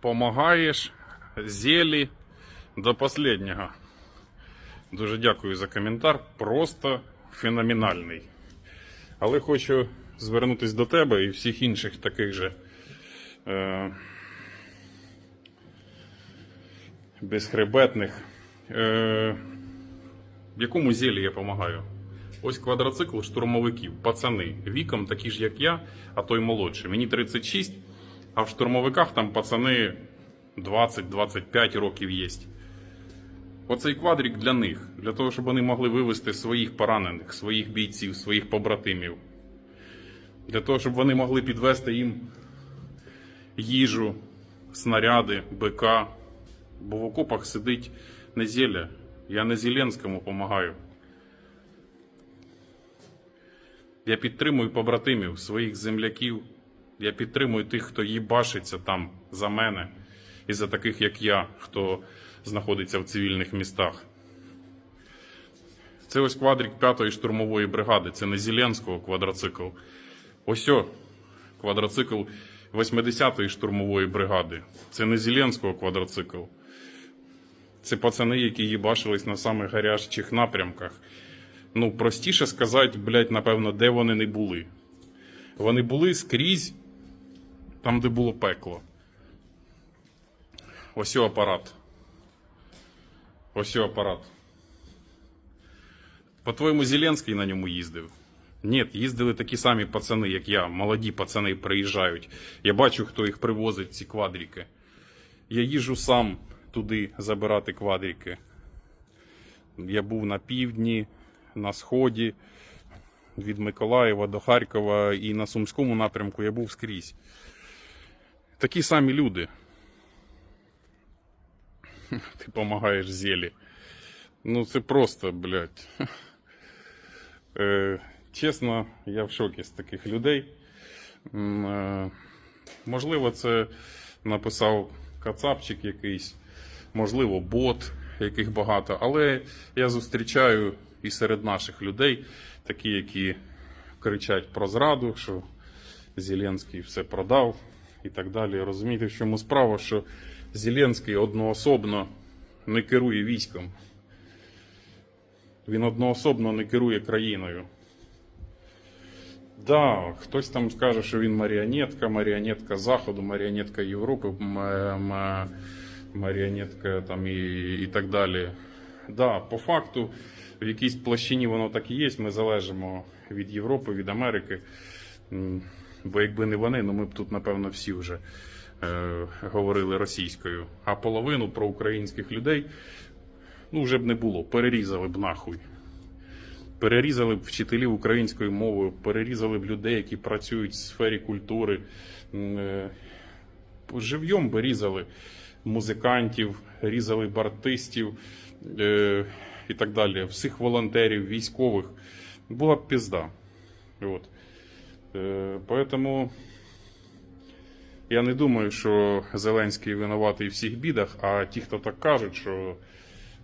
помагаєш зелі до последнього. Дуже дякую за коментар. Просто феноменальний. Але хочу звернутися до тебе і всіх інших таких же е, безхребетних. Е, в якому зілі я допомагаю? Ось квадроцикл штурмовиків, пацани, віком такі ж, як я, а то й молодші. Мені 36, а в штурмовиках там пацани 20-25 років є. Оцей квадрик для них, для того, щоб вони могли вивезти своїх поранених, своїх бійців, своїх побратимів. Для того, щоб вони могли підвести їм їжу, снаряди, БК. Бо в окопах сидить не Зеля. Я не Зеленському допомагаю. Я підтримую побратимів, своїх земляків. Я підтримую тих, хто їбашиться там за мене і за таких, як я, хто знаходиться в цивільних містах. Це ось квадрик 5-ї штурмової бригади. Це не Зеленського квадроцикл. Ось о, квадроцикл 80-ї штурмової бригади. Це не Зеленського квадроцикл. Це пацани, які їбашились на самих гарячих напрямках. Ну, простіше сказати, блядь, напевно, де вони не були. Вони були скрізь там, де було пекло. Ось апарат. Ось апарат. По-твоєму, Зеленський на ньому їздив? Ні, їздили такі самі пацани, як я. Молоді пацани приїжджають. Я бачу, хто їх привозить, ці квадрики. Я їжджу сам туди забирати квадрики. Я був на півдні, на сході, від Миколаєва до Харкова і на Сумському напрямку я був скрізь. Такі самі люди. Ти допомагаєш зелі. Ну, це просто, блядь. Е, чесно, я в шокі з таких людей. Е, можливо, це написав кацапчик якийсь, можливо, бот, яких багато. Але я зустрічаю і серед наших людей такі, які кричать про зраду, що Зеленський все продав і так далі. Розумієте, в чому справа, що Зеленський одноособно не керує військом. Він одноособно не керує країною. Да, хтось там скаже, що він маріонетка, маріонетка Заходу, маріонетка Європи, маріонетка там і, і так далі. Да, по факту, в якійсь площині воно так і є. Ми залежимо від Європи, від Америки. Бо якби не вони, ну ми б тут, напевно, всі вже е, говорили російською. А половину про українських людей ну вже б не було, перерізали б нахуй. Перерізали б вчителів української мови, перерізали б людей, які працюють в сфері культури. Е, Живьом би різали музикантів, різали б артистів е, і так далі, всіх волонтерів, військових. Була б пізда. От. Е, поэтому я не думаю, що Зеленський винуватий в всіх бідах, а ті, хто так кажуть, що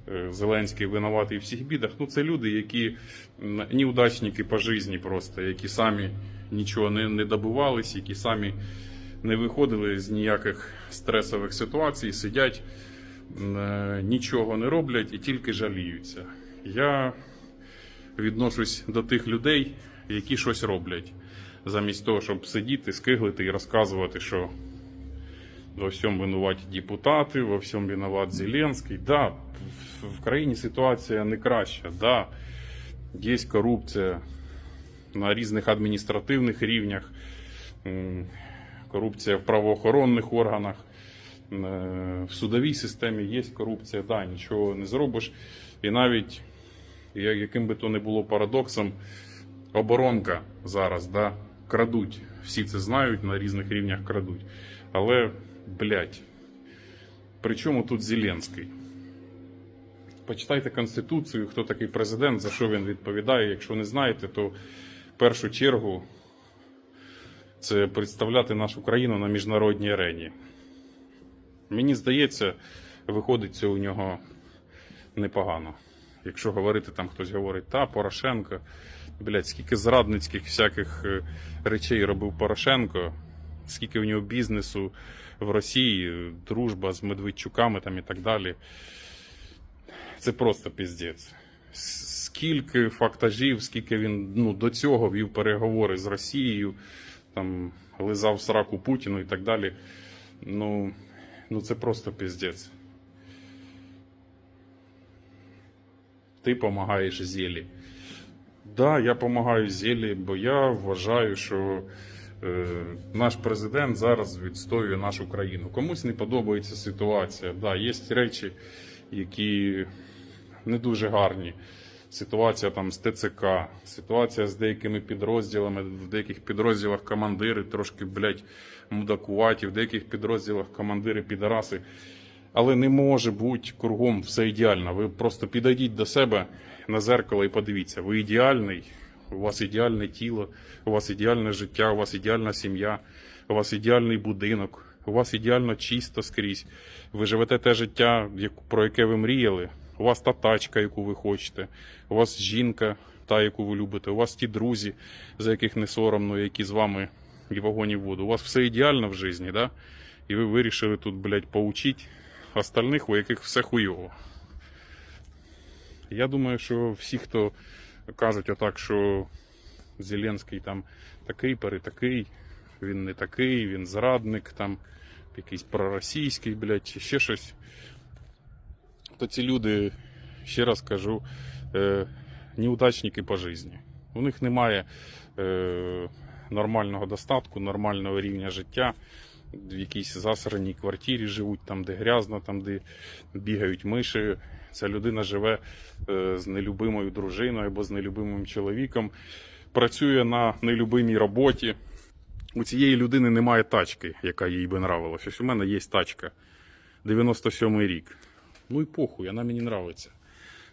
е, Зеленський винуватий в всіх бідах, ну це люди, які неудачники по житті просто, які самі нічого не, не добивались, які самі не виходили з ніяких стресових ситуацій, сидять, е, нічого не роблять і тільки жаліються. Я відношусь до тих людей, які щось роблять, замість того, щоб сидіти, скиглити і розказувати, що во всьому винуваті депутати, во всьому винуват Зеленський. Да, в- країні ситуація не краща. Да, є корупція на різних адміністративних рівнях, корупція в правоохоронних органах, е, в судовій системі є корупція, да, нічого не зробиш. І навіть яким би то не було парадоксом, оборонка зараз, да, крадуть. Всі це знають, на різних рівнях крадуть. Але, блядь, при чому тут Зеленський? Почитайте Конституцію, хто такий президент, за що він відповідає. Якщо не знаєте, то в першу чергу це представляти нашу країну на міжнародній арені. Мені здається, виходить це у нього непогано. Якщо говорити, там хтось говорить, та Порошенко, блядь, скільки зрадницьких всяких е, речей робив Порошенко, скільки в нього бізнесу в Росії, дружба з Медведчуками там і так далі. Це просто піздець. Скільки фактажів, скільки він ну, до цього вів переговори з Росією, там лизав сраку Путіну і так далі. Ну, ну це просто піздець. Ти допомагаєш Зелі. Да, я допомагаю Зелі, бо я вважаю, що е, наш президент зараз відстоює нашу країну. Комусь не подобається ситуація. Да, є речі, які не дуже гарні. Ситуація там з ТЦК, ситуація з деякими підрозділами. В деяких підрозділах командири трошки, блядь, мудакуваті, в деяких підрозділах командири підараси. Але не може бути кругом все ідеально. Ви просто підійдіть до себе на зеркало і подивіться, ви ідеальний, у вас ідеальне тіло, у вас ідеальне життя, у вас ідеальна сім'я, у вас ідеальний будинок, у вас ідеально чисто скрізь. Ви живете те життя, про яке ви мріяли. У вас та тачка, яку ви хочете, у вас жінка, та, яку ви любите, у вас ті друзі, за яких не соромно, які з вами і в вогонь і в воду. У вас все ідеально в житті, да? І ви вирішили тут, блядь, поучити остальних, у яких все хуйово. Я думаю, що всі, хто кажуть отак, що Зеленський там такий, перетакий, він не такий, він зрадник, там якийсь проросійський, блядь, ще щось. То ці люди, ще раз кажу, е, неудачники по житті. У них немає е, нормального достатку, нормального рівня життя. В якійсь засраній квартирі живуть, там, де грязно, там, де бігають миші. Ця людина живе е, з нелюбимою дружиною або з нелюбимим чоловіком, працює на нелюбимій роботі. У цієї людини немає тачки, яка їй би нравилась. Ось у мене є тачка. 97-й рік. Ну і похуй, вона мені нравиться.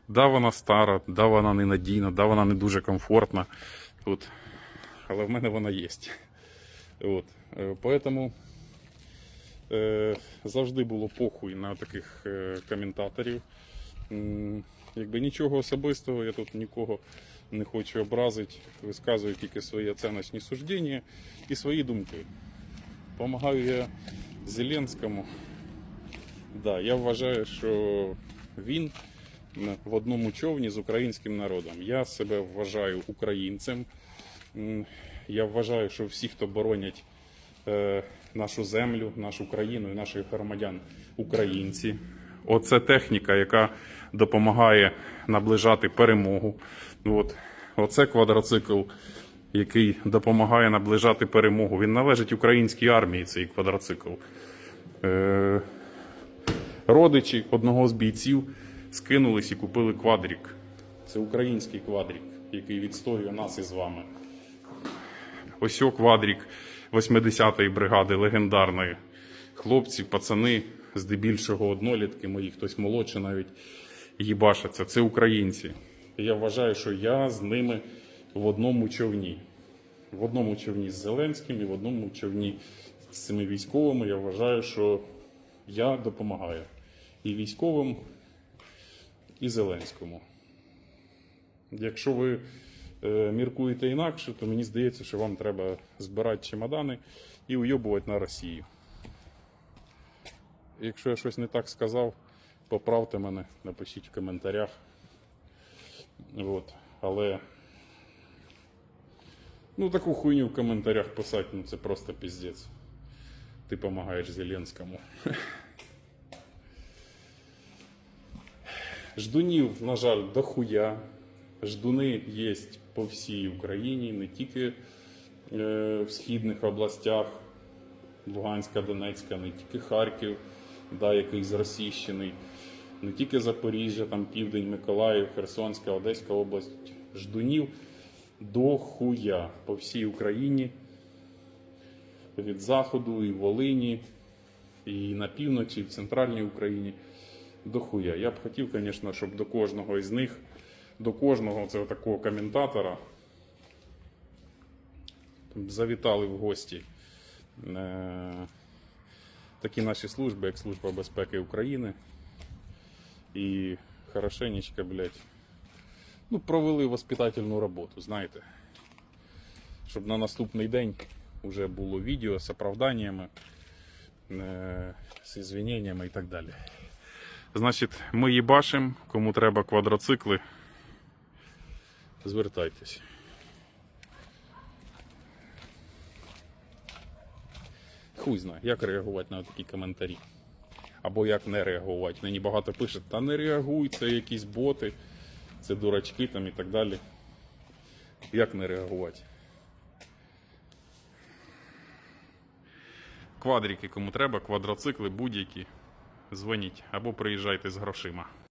Да, вона стара, да, вона ненадійна, да, вона не дуже комфортна. От. Але в мене вона є. От. Е, Поэтому завжди було похуй на таких е, коментаторів. Якби нічого особистого, я тут нікого не хочу образити. Висказую тільки свої оціночні суждення і свої думки. Помагаю я Зеленському. Да, я вважаю, що він в одному човні з українським народом. Я себе вважаю українцем. Я вважаю, що всі, хто боронять е, нашу землю, нашу країну і наших громадян українці. Оце техніка, яка допомагає наближати перемогу. От. Оце квадроцикл, який допомагає наближати перемогу. Він належить українській армії, цей квадроцикл. Е, родичі одного з бійців скинулись і купили квадрік. Це український квадрік, який відстоює нас із вами. Ось о квадрік 80-ї бригади легендарної. Хлопці, пацани, здебільшого однолітки мої, хтось молодше навіть їбашаться. Це українці. І я вважаю, що я з ними в одному човні. В одному човні з Зеленським і в одному човні з цими військовими. Я вважаю, що я допомагаю і військовим, і Зеленському. Якщо ви міркуєте інакше, то мені здається, що вам треба збирати чемодани і уйобувати на Росію. Якщо я щось не так сказав, поправте мене, напишіть в коментарях. От. Але ну таку хуйню в коментарях писати, ну це просто піздець. Ти допомагаєш Зеленському. Ждунів, на жаль, дохуя. Ждуни є по всій Україні, не тільки е, в східних областях, Луганська, Донецька, не тільки Харків, да, який зросійщений, не тільки Запоріжжя, там Південь, Миколаїв, Херсонська, Одеська область. Ждунів дохуя по всій Україні. Від Заходу і Волині, і на півночі, і в центральній Україні. Дохуя. Я б хотів, звісно, щоб до кожного із них, до кожного цього такого коментатора завітали в гості е, такі наші служби, як Служба безпеки України. І хорошенечко, блядь, ну, провели воспитательну роботу, знаєте. Щоб на наступний день вже було відео з оправданнями, е, з ізвиненнями і так далі. Значить, ми їбашим, кому треба квадроцикли, звертайтесь. Хуй знає, як реагувати на такі коментарі. Або як не реагувати. Мені багато пишуть, та не реагуй, це якісь боти, це дурачки там і так далі. Як не реагувати? Квадрики, кому треба, квадроцикли будь-які. Дзвоніть або приїжджайте з грошима.